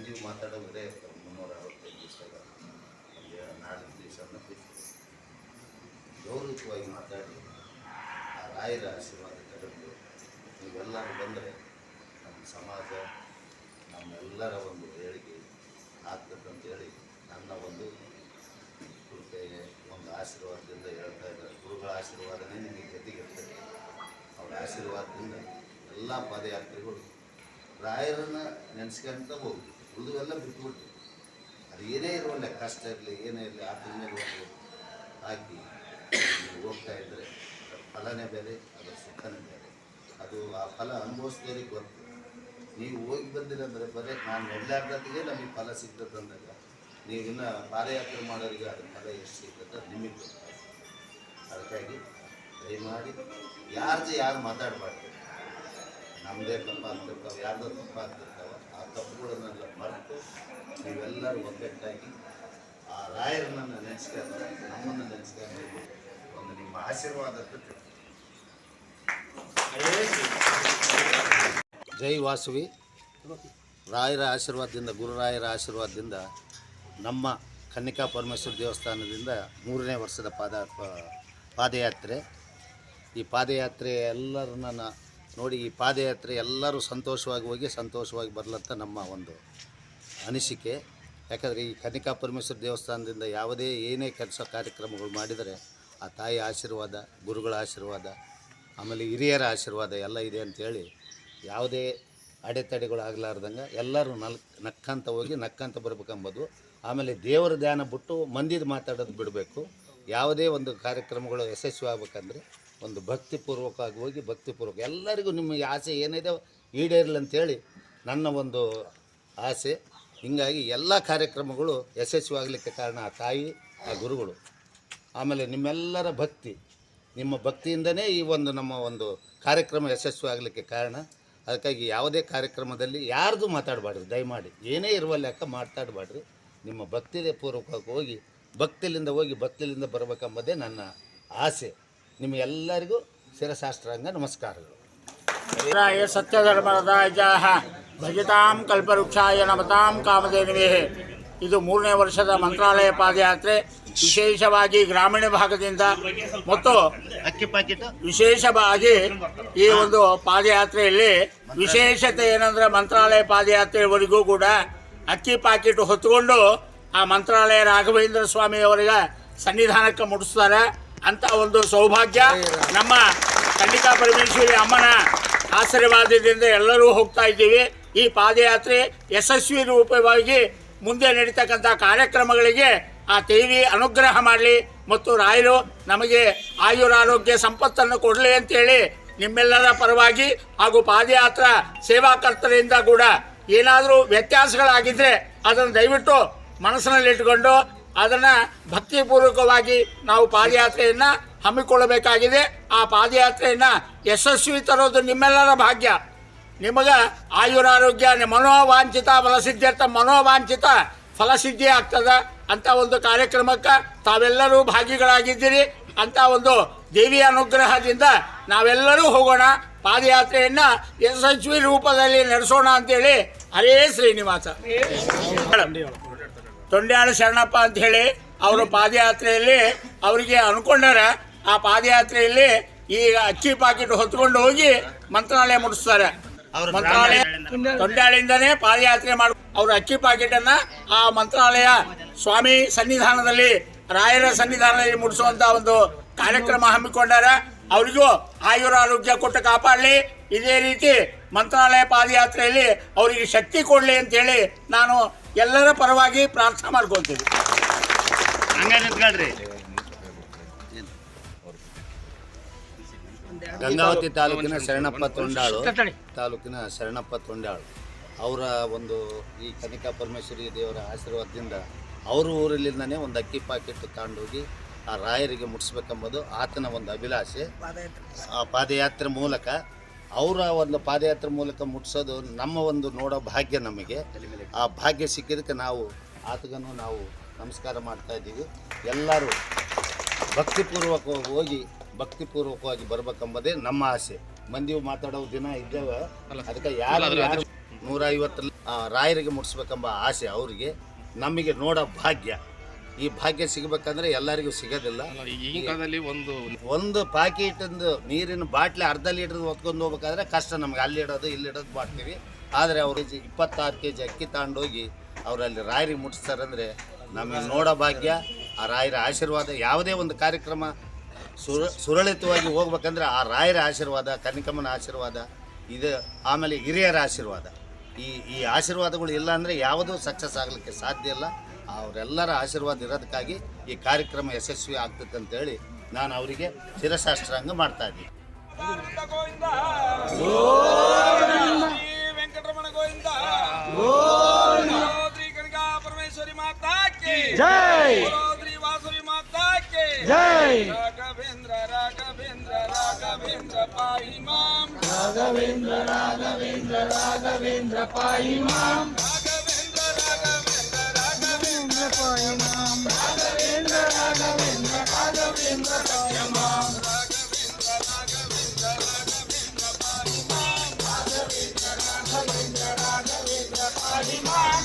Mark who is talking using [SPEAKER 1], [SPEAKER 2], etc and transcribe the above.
[SPEAKER 1] ಮಂದಿ ಮಾತಾಡೋದ್ರೆ ಮುನ್ನೂರ ಅರವತ್ತೈದು ದಿವಸದಾಗ ನಮಗೆ ನಾಲ್ಕು ದಿವಸ ಗೌರವವಾಗಿ ಮಾತಾಡಿ, ಆ ರಾಯರ ಆಶೀರ್ವಾದ ತಗೊಂಡು ನೀವೆಲ್ಲರೂ ಬಂದರೆ ನಮ್ಮ ಸಮಾಜ, ನಮ್ಮೆಲ್ಲರ ಒಂದು ಏಳಿಗೆ ಆಗ್ತದಂತೇಳಿ ನನ್ನ ಒಂದು ಕೃಪೆಗೆ ಒಂದು ಆಶೀರ್ವಾದದಿಂದ ಹೇಳ್ತಾ ಇದ್ದಾರೆ. ಗುರುಗಳ ಆಶೀರ್ವಾದನೇ ನಿಮಗೆ ಜೊತೆಗಿರ್ತದೆ ಅವರ ಆಶೀರ್ವಾದದಿಂದ ಎಲ್ಲ ಪಾದಯಾತ್ರಿಗಳು ರಾಯರನ್ನ ನೆನೆಸ್ಕೊಂತ ಹೋಗಿ. ಉಳಿದುವೆಲ್ಲ ಬಿಟ್ಬಿಟ್ಟು ಅದು ಏನೇ ಇರೋಲ್ಲ ಕಷ್ಟ ಇರಲಿ, ಏನೇ ಇರಲಿ, ಆ ತಿಂಗಳ ಹಾಕಿ ಹೋಗ್ತಾ ಇದ್ದರೆ ಫಲನೇ ಬೇರೆ ಅದರ ಸುಖನೇ ಬೇರೆ. ಅದು ಆ ಫಲ ಅನುಭವಿಸ್ದೇ ಗೊತ್ತು. ನೀವು ಹೋಗಿ ಬಂದಿರ ಅಂದರೆ ಬರೀ ನಾನು ನಡೆದಾಡ್ದತ್ತಿಗೆ ನಮಗೆ ಫಲ ಸಿಗ್ತದೆ ಅಂದಾಗ, ನೀವು ಇನ್ನು ಪಾದಯಾತ್ರೆ ಮಾಡೋರಿಗೆ ಅದ್ರ ಫಲ ಎಷ್ಟು ಸಿಗ್ತದೆ ನಿಮಗೆ ಗೊತ್ತು. ಅದಕ್ಕಾಗಿ ದಯಮಾಡಿ ಯಾರ್ದು ಯಾರು ಮಾತಾಡಬಾರ್ದು. ನಮ್ಮದೇ ತಪ್ಪ ಅಂತಿರ್ತಾವೆ ಯಾರ್ದೋ ತಪ್ಪಾಗ್ತಿರ್ತಾವೆ ಆ ತಪ್ಪುಗಳನ್ನೆಲ್ಲ ಮರೆತು ನೀವೆಲ್ಲರೂ ಒಗ್ಗಟ್ಟಾಗಿ ಆ ರಾಯರನ್ನ ನೆನೆಸ್ಕೊಂಡು ನಮ್ಮನ್ನು ನೆನೆಸ್ಕೊಂಡು ಒಂದು ನಿಮ್ಮ ಆಶೀರ್ವಾದ. ಜೈ ವಾಸವಿ ರಾಯರ ಆಶೀರ್ವಾದದಿಂದ, ಗುರುರಾಯರ ಆಶೀರ್ವಾದದಿಂದ ನಮ್ಮ ಕನ್ನಿಕಾ ಪರಮೇಶ್ವರ ದೇವಸ್ಥಾನದಿಂದ ಮೂರನೇ ವರ್ಷದ ಪಾದ, ಪಾದಯಾತ್ರೆ ಈ ಪಾದಯಾತ್ರೆ ಎಲ್ಲರನ್ನ ನೋಡಿ, ಈ ಪಾದಯಾತ್ರೆ ಎಲ್ಲರೂ ಸಂತೋಷವಾಗಿ ಹೋಗಿ ಸಂತೋಷವಾಗಿ ಬರಲಂತ ನಮ್ಮ ಒಂದು ಅನಿಸಿಕೆ. ಯಾಕಂದರೆ, ಈ ಕನಿಕಾ ಪರಮೇಶ್ವರ ದೇವಸ್ಥಾನದಿಂದ ಯಾವುದೇ ಏನೇ ಕೆಲಸ ಕಾರ್ಯಕ್ರಮಗಳು ಮಾಡಿದರೆ, ಆ ತಾಯಿ ಆಶೀರ್ವಾದ, ಗುರುಗಳ ಆಶೀರ್ವಾದ, ಆಮೇಲೆ ಹಿರಿಯರ ಆಶೀರ್ವಾದ ಎಲ್ಲ ಇದೆ ಅಂಥೇಳಿ ಯಾವುದೇ ಅಡೆತಡೆಗಳು ಆಗಲಾರ್ದಂಗೆ ಎಲ್ಲರೂ ನಲ್, ನಕ್ಕಂತ ಹೋಗಿ ನಕ್ಕಂತ ಬರ್ಬೇಕಂಬೋದು, ಆಮೇಲೆ ದೇವರ ಧ್ಯಾನ ಬಿಟ್ಟು ಮಂದಿದು ಮಾತಾಡೋದು ಬಿಡಬೇಕು. ಯಾವುದೇ ಒಂದು ಕಾರ್ಯಕ್ರಮಗಳು ಯಶಸ್ವಿ ಆಗ್ಬೇಕಂದ್ರೆ ಒಂದು ಭಕ್ತಿಪೂರ್ವಕವಾಗಿ ಹೋಗಿ ಭಕ್ತಿಪೂರ್ವಕ. ಎಲ್ಲರಿಗೂ ನಿಮ್ಮ ಆಸೆ ಏನಿದೆ ಈಡೇರಲಿ ಅಂತೇಳಿ ನನ್ನ ಒಂದು ಆಸೆ. ಹೀಗಾಗಿ ಎಲ್ಲ ಕಾರ್ಯಕ್ರಮಗಳು ಯಶಸ್ವಿ ಆಗಲಿಕ್ಕೆ ಕಾರಣ ಆ ತಾಯಿ, ಆ ಗುರುಗಳು. ಆಮೇಲೆ ನಿಮ್ಮೆಲ್ಲರ ಭಕ್ತಿ. ನಿಮ್ಮ ಭಕ್ತಿಯಿಂದನೇ ಈ ಒಂದು ನಮ್ಮ ಒಂದು ಕಾರ್ಯಕ್ರಮ ಯಶಸ್ವಿ ಆಗಲಿಕ್ಕೆ ಕಾರಣ. ಅದಕ್ಕಾಗಿ ಯಾವುದೇ ಕಾರ್ಯಕ್ರಮದಲ್ಲಿ ಯಾರ್ದು ಮಾತಾಡಬಾರ್ದು, ದಯಮಾಡಿ. ಏನೇ ಇರುವ ಲೆಕ್ಕ ಮಾತಾಡಬಾರ್ದು. ನಿಮ್ಮ ಭಕ್ತಿಯೇ ಪೂರ್ವಕವಾಗಿ ಹೋಗಿ ಭಕ್ತಿಲಿಂದ ಹೋಗಿ ಭಕ್ತಿಲಿಂದ ಬರಬೇಕೆಂಬುದೇ ನನ್ನ ಆಸೆ. ನಿಮಗೆಲ್ಲರಿಗೂ ಶಿರಶಾಸ್ತ್ರಾಂಗ ನಮಸ್ಕಾರಗಳು.
[SPEAKER 2] ರಾಯ ಸತ್ಯಧರ್ಮರದಾಯ ಭಜತಾಂ ಕಲ್ಪವೃಕ್ಷಾಯ ನಮತಾಂ ಕಾಮಧೇನುವೆ. ಇದು ಮೂರನೇ ವರ್ಷದ ಮಂತ್ರಾಲಯ ಪಾದಯಾತ್ರೆ. ವಿಶೇಷವಾಗಿ ಗ್ರಾಮೀಣ ಭಾಗದಿಂದ ಮತ್ತು ವಿಶೇಷವಾಗಿ ಈ ಒಂದು ಪಾದಯಾತ್ರೆಯಲ್ಲಿ ವಿಶೇಷತೆ ಏನಂದ್ರೆ ಮಂತ್ರಾಲಯ ಪಾದಯಾತ್ರೆವರೆಗೂ ಕೂಡ ಅಕ್ಕಿ ಪಾಕಿಟ್ ಹೊತ್ತುಕೊಂಡು ಆ ಮಂತ್ರಾಲಯ ರಾಘವೇಂದ್ರ ಸ್ವಾಮಿಯವರಿಗೆ ಸನ್ನಿಧಾನಕ್ಕೆ ಮುಟ್ಟಿಸ್ತಾರೆ. ಅಂತ ಒಂದು ಸೌಭಾಗ್ಯ. ನಮ್ಮ ಖಂಡಿತಾ ಪರಮೇಶ್ವರಿ ಅಮ್ಮನ ಆಶೀರ್ವಾದದಿಂದ ಎಲ್ಲರೂ ಹೋಗ್ತಾ ಇದ್ದೀವಿ. ಈ ಪಾದಯಾತ್ರೆ ಯಶಸ್ವಿ ರೂಪವಾಗಿ ಮುಂದೆ ನಡೀತಕ್ಕಂಥ ಕಾರ್ಯಕ್ರಮಗಳಿಗೆ ಆ ದೇವಿ ಅನುಗ್ರಹ ಮಾಡಲಿ. ಮತ್ತು ರಾಯರು ನಮಗೆ ಆಯುರಾರೋಗ್ಯ ಸಂಪತ್ತನ್ನು ಕೊಡಲಿ ಅಂತೇಳಿ ನಿಮ್ಮೆಲ್ಲರ ಪರವಾಗಿ ಹಾಗೂ ಪಾದಯಾತ್ರಾ ಸೇವಾಕರ್ತರಿಂದ ಕೂಡ ಏನಾದರೂ ವ್ಯತ್ಯಾಸಗಳಾಗಿದ್ದರೆ ಅದನ್ನು ದಯವಿಟ್ಟು ಮನಸ್ಸಿನಲ್ಲಿಟ್ಟುಕೊಂಡು ಅದನ್ನು ಭಕ್ತಿಪೂರ್ವಕವಾಗಿ ನಾವು ಪಾದಯಾತ್ರೆಯನ್ನು ಹಮ್ಮಿಕೊಳ್ಳಬೇಕಾಗಿದೆ. ಆ ಪಾದಯಾತ್ರೆಯನ್ನು ಯಶಸ್ವಿ ತರೋದು ನಿಮ್ಮೆಲ್ಲರ ಭಾಗ್ಯ. ನಿಮಗೆ ಆಯುರಾರೋಗ್ಯ ಮನೋವಾಂಛಿತ ಫಲಸಿದ್ಧ್ಯರ್ಥ ಮನೋವಾಂಛಿತ ಫಲಸಿದ್ಧಿ ಆಗ್ತದ ಅಂತ ಒಂದು ಕಾರ್ಯಕ್ರಮಕ್ಕೆ ತಾವೆಲ್ಲರೂ ಭಾಗಿಗಳಾಗಿದ್ದೀರಿ. ಅಂತ ಒಂದು ದೇವಿಯ ಅನುಗ್ರಹದಿಂದ ನಾವೆಲ್ಲರೂ ಹೋಗೋಣ. ಪಾದಯಾತ್ರೆಯನ್ನ ಯಶಸ್ವಿ ರೂಪದಲ್ಲಿ ನಡೆಸೋಣ ಅಂತೇಳಿ ಹರೇ ಶ್ರೀನಿವಾಸ. ತೊಂಡ್ಯಾಳ ಶರಣಪ್ಪ ಅಂತ ಹೇಳಿ ಅವರು ಪಾದಯಾತ್ರೆಯಲ್ಲಿ ಅವರಿಗೆ ಅನ್ಕೊಂಡಾರ. ಆ ಪಾದಯಾತ್ರೆಯಲ್ಲಿ ಈಗ ಅಕ್ಕಿ ಪಾಕಿಟ್ ಹೊತ್ಕೊಂಡು ಹೋಗಿ ಮಂತ್ರಾಲಯ ಮುಟ್ಟಿಸ್ತಾರೆ. ಮಂತ್ರಾಲಯ ತೊಂಡ್ಯಾಳಿಂದನೇ ಪಾದಯಾತ್ರೆ ಮಾಡಿ ಅವರು ಅಕ್ಕಿ ಪಾಕಿಟ್ ಅನ್ನ ಆ ಮಂತ್ರಾಲಯ ಸ್ವಾಮಿ ಸನ್ನಿಧಾನದಲ್ಲಿ ರಾಯರ ಸನ್ನಿಧಾನದಲ್ಲಿ ಮುಡಿಸುವಂತ ಒಂದು ಕಾರ್ಯಕ್ರಮ ಹಮ್ಮಿಕೊಂಡಾರ. ಅವರಿಗೂ ಆಯುರ ಆರೋಗ್ಯ ಕೊಟ್ಟು ಕಾಪಾಡಲಿ. ಇದೇ ರೀತಿ ಮಂತ್ರಾಲಯ ಪಾದಯಾತ್ರೆಯಲ್ಲಿ ಅವರಿಗೆ ಶಕ್ತಿ ಕೊಡಲಿ ಅಂತೇಳಿ ನಾನು ಎಲ್ಲರ ಪರವಾಗಿ ಪ್ರಾರ್ಥನೆ ಮಾಡ್ಕೊಳ್ತೀವಿ.
[SPEAKER 3] ಹಂಗ ನಿಂತ್ಕೊಳ್ರಿ.
[SPEAKER 1] ಗಂಗಾವತಿ ತಾಲೂಕಿನ ಶರಣಪ್ಪ ತೊಂಡಾಳು. ತಾಲೂಕಿನ ಶರಣಪ್ಪ ತೊಂಡಾಳು. ಅವರ ಒಂದು ಈ ಕನಿಕಾ ಪರಮೇಶ್ವರಿ ದೇವರ ಆಶೀರ್ವಾದದಿಂದ ಅವ್ರ ಊರಲ್ಲಿಂದನೇ ಒಂದು ಅಕ್ಕಿ ಪಾಕೆಟ್ ತಗೊಂಡೋಗಿ ಆ ರಾಯರಿಗೆ ಮುಟ್ಟಿಸ್ಬೇಕೆಂಬುದು ಆತನ ಒಂದು ಅಭಿಲಾಷೆ. ಆ ಪಾದಯಾತ್ರೆ ಮೂಲಕ ಅವರ ಒಂದು ಪಾದಯಾತ್ರೆ ಮೂಲಕ ಮುಟ್ಟಿಸೋದು ನಮ್ಮ ಒಂದು ನೋಡೋ ಭಾಗ್ಯ ನಮಗೆ. ಆ ಭಾಗ್ಯ ಸಿಕ್ಕಿದ್ದಕ್ಕೆ ನಾವು ಆತಗನ್ನು ನಾವು ನಮಸ್ಕಾರ ಮಾಡ್ತಾ ಇದ್ದೀವಿ. ಎಲ್ಲರೂ ಭಕ್ತಿಪೂರ್ವಕವಾಗಿ ಹೋಗಿ ಭಕ್ತಿಪೂರ್ವಕವಾಗಿ ಬರ್ಬೇಕೆಂಬುದೇ ನಮ್ಮ ಆಸೆ. ಮಂದಿ ಮಾತಾಡೋ ದಿನ ಇದ್ದೇವೆ. ಅದಕ್ಕೆ ಯಾರು ಯಾರು ನೂರ ಐವತ್ತು ರಾಯರಿಗೆ ಮುಟ್ಸ್ಬೇಕೆಂಬ ಆಸೆ ಅವರಿಗೆ. ನಮಗೆ ನೋಡೋ ಭಾಗ್ಯ. ಈ ಭಾಗ್ಯ ಸಿಗಬೇಕಂದ್ರೆ ಎಲ್ಲರಿಗೂ ಸಿಗೋದಿಲ್ಲ.
[SPEAKER 3] ಈಗಿನ ಕಾಲದಲ್ಲಿ ಒಂದು
[SPEAKER 1] ಒಂದು ಪ್ಯಾಕೆಟಿಂದು ನೀರಿನ ಬಾಟ್ಲಿ ಅರ್ಧ ಲೀಟ್ರ್ ಹೊತ್ಕೊಂಡು ಹೋಗ್ಬೇಕಾದ್ರೆ ಕಷ್ಟ ನಮ್ಗೆ. ಅಲ್ಲಿ ಇಡೋದು ಇಲ್ಲಿ ಇಡೋದು ಮಾಡ್ತೀವಿ. ಆದರೆ ಅವ್ರು ಇಪ್ಪತ್ತಾರು ಕೆ ಜಿ ಅಕ್ಕಿ ತಗೊಂಡೋಗಿ ಅವರಲ್ಲಿ ರಾಯರಿ ಮುಟ್ಟಿಸ್ತಾರಂದ್ರೆ ನಮಗೆ ನೋಡೋ ಭಾಗ್ಯ ಆ ರಾಯರ ಆಶೀರ್ವಾದ ಯಾವುದೇ ಒಂದು ಕಾರ್ಯಕ್ರಮ ಸುರ ಸುರಳಿತವಾಗಿ ಹೋಗ್ಬೇಕಂದ್ರೆ ಆ ರಾಯರ ಆಶೀರ್ವಾದ ಕನಿಕಮ್ಮನ ಆಶೀರ್ವಾದ ಇದು ಆಮೇಲೆ ಹಿರಿಯರ ಆಶೀರ್ವಾದ. ಈ ಈ ಆಶೀರ್ವಾದಗಳು ಇಲ್ಲ ಅಂದರೆ ಯಾವುದೂ ಸಕ್ಸಸ್ ಆಗಲಿಕ್ಕೆ ಸಾಧ್ಯ ಇಲ್ಲ. ಅವರೆಲ್ಲರ ಆಶೀರ್ವಾದ ಇರೋದಕ್ಕಾಗಿ ಈ ಕಾರ್ಯಕ್ರಮ ಯಶಸ್ವಿ ಆಗ್ತದೆ ಅಂತೇಳಿ ನಾನು ಅವರಿಗೆ ಶಿರಶಾಸ್ತ್ರಾಂಗ ಮಾಡ್ತಾ ಇದ್ದೀನಿ.
[SPEAKER 2] ಜೈ. ಜೈ ರಾಘವೇಂದ್ರ ರಾಘವೇಂದ್ರ ರಾಘವೇಂದ್ರ ಪಾಯಿ ಮಾಂ ರಾಘವೇಂದ್ರ ರಾಘವೇಂದ್ರ ರಾಘವೇಂದ್ರ ಪಾಯಿ ಮಾಂ ರಾಘವೇಂದ್ರ ರಾಘವೇಂದ್ರ ರಾಘವೇಂದ್ರ ಪಾಹಿ ಮಾಂ ರಾಘವೇಂದ್ರ ರಾಘವೇಂದ್ರ ರಾಘವೇಂದ್ರ ಪಾಹಿ ಮಾಂ